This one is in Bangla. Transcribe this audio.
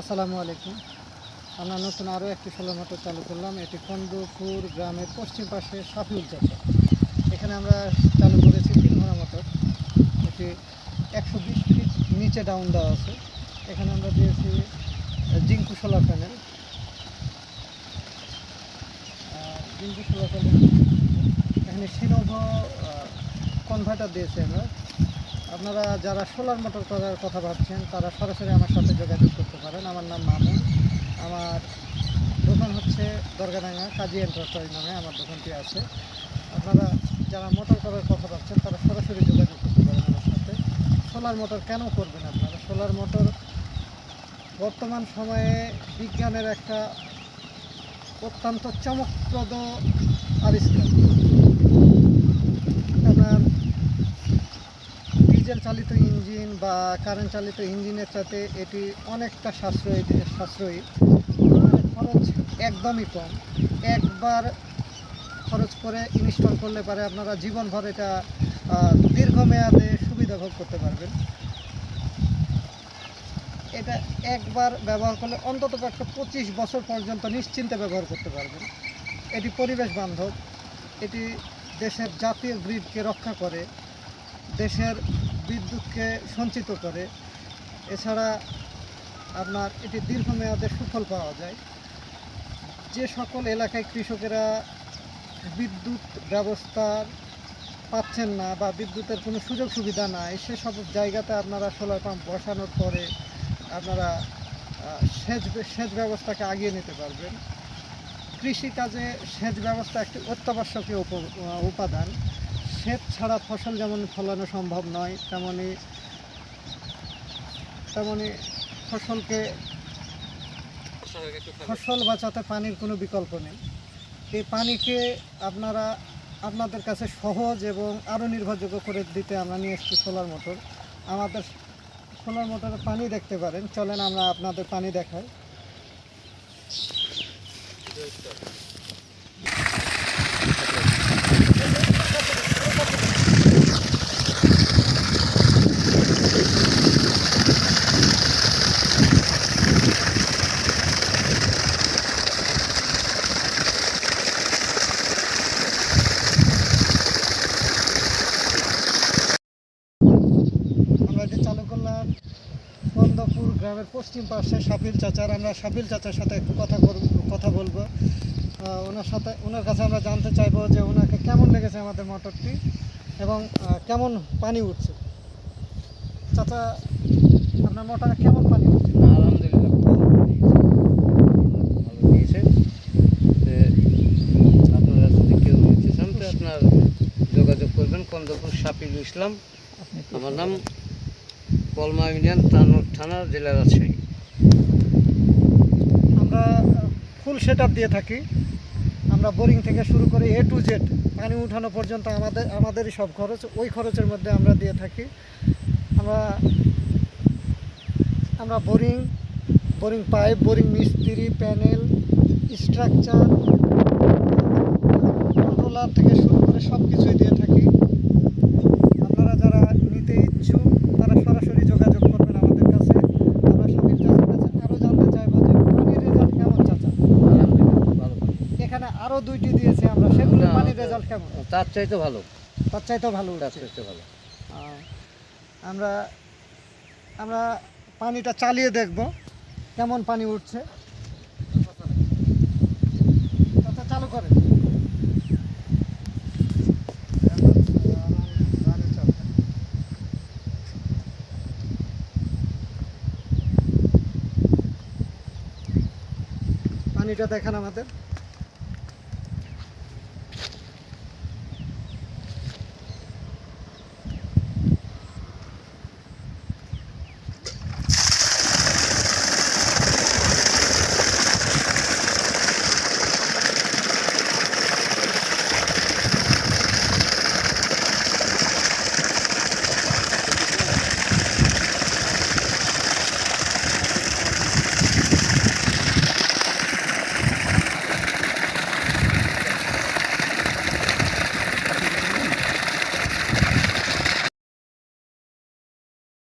আসসালামু আলাইকুম। আমরা নতুন আরও একটি সোলার মোটর চালু করলাম। এটি কন্দপুর গ্রামের পশ্চিম পাশে সাফিউল চাচা এখানে আমরা চালু করেছি তিন ঘোড়া মোটর। এটি একশো বিশ ফিট নিচে ডাউন দেওয়া আছে। এখানে আমরা দিয়েছি Jinko solar panel. Jinko solar panel. এখানে সিনোভ কনভার্টার দিয়েছি আমরা। আপনারা যারা সোলার মোটর করার কথা ভাবছেন, তারা সরাসরি আমার সাথে যোগাযোগ করতে পারেন। আমার নাম মামুন। আমার দোকান হচ্ছে দরগাডাঙ্গা, কাজী এন্টারপ্রাইজ নামে আমার দোকানটি আছে। আপনারা যারা মোটর করার কথা ভাবছেন, তারা সরাসরি যোগাযোগ করতে পারেন আমার সাথে। সোলার মোটর কেন করবেন আপনারা? সোলার মোটর বর্তমান সময়ে বিজ্ঞানের একটা অত্যন্ত চমকপ্রদ আবিষ্কার আপনার ডিজেল চালিত ইঞ্জিন বা কারেন্ট চালিত ইঞ্জিনের সাথে এটি অনেকটা সাশ্রয়ী সাশ্রয়ী। খরচ একদমই কম। একবার খরচ করে ইনস্টল করলে পারে আপনারা জীবনভর এটা দীর্ঘমেয়াদে সুবিধা ভোগ করতে পারবেন। এটা একবার ব্যবহার করলে অন্তত একটা পঁচিশ বছর পর্যন্ত নিশ্চিন্তে ব্যবহার করতে পারবেন। এটি পরিবেশ বান্ধব। এটি দেশের জাতীয় গ্রিডকে রক্ষা করে। দেশের বিদ্যুৎকে সঞ্চিত করে। এছাড়া আপনার এটি দীর্ঘমেয়াদে সুফল পাওয়া যায়। যে সকল এলাকায় কৃষকেরা বিদ্যুৎ ব্যবস্থার পাচ্ছেন না বা বিদ্যুতের কোনো সুযোগ সুবিধা নাই সেসব জায়গাতে আপনারা সোলার পাম্প বসানোর পরে আপনারা সেচ সেচ ব্যবস্থাকে আগিয়ে নিতে পারবেন। কৃষিকাজে সেচ ব্যবস্থা একটি অত্যাবশ্যকীয় উপ- উপাদান। সেচ ছাড়া ফসল যেমন ফলানো সম্ভব নয়, তেমনি তেমনি ফসলকে ফসল বাঁচাতে পানির কোনো বিকল্প নেই। এই পানিকে আপনারা আপনাদের কাছে সহজ এবং আরও নির্ভরযোগ্য করে দিতে আমরা নিয়ে এসেছি সোলার মোটর। আমাদের সোলার মোটরে পানি দেখতে পারেন। চলেন আমরা আপনাদের পানি দেখাই আমরা এটি চালু করলাম বন্দপুর গ্রামের পশ্চিম পাশে সাফিল চাচার আমরা সাফিল চাচার সাথে একটু কথা কথা বলব। ওনার সাথে ওনার কাছে আমরা জানতে চাইব যে ওনাকে কেমন লেগেছে আমাদের মোটরটি এবং কেমন পানি উঠছে? চাচা আপনার মোটরে কেমন পানি উঠছে? আলহামদুলিল্লাহ ভালো দিয়েছে আপনারা যদি কেউ নিতে চান তো আপনার যোগাযোগ করবেন কন্দপুর শাফিল ইসলাম। আমার নাম কলমা ইউনিয়ন থানা জেলা রাজশাহী আমরা ফুল সেট দিয়ে থাকি। আমরা বোরিং থেকে শুরু করে এ টু জেড পানি উঠানো পর্যন্ত আমাদের, আমাদেরই সব খরচ, ওই খরচের মধ্যে আমরা দিয়ে থাকি। আমরা আমরা বোরিং বোরিং পাইপ বোরিং মিস্ত্রি প্যানেল স্ট্রাকচার কন্ট্রোলার থেকে শুরু করে সব কিছুই দিয়ে থাকি আপনারা যারা নিতে ইচ্ছুক তারা সরাসরি যোগাযোগ করবেন আমাদের কাছে আমরা সবির চাচার কাছে আরও জানতে চাইব যে পানির রেজাল্ট কেমন চাচা আলহামদুলিল্লাহ ভালো পানি। এখানে আরও দুইটি দিয়েছি আমরা সেগুলো পানির কেমন? তার চাইতে ভালো। তার চাইতেও ভালো তার চাইতে ভালো। আমরা আমরা পানিটা চালিয়ে দেখব কেমন পানি উঠছে। চাচা চালু করেন। পানিটা দেখেন আমাদের।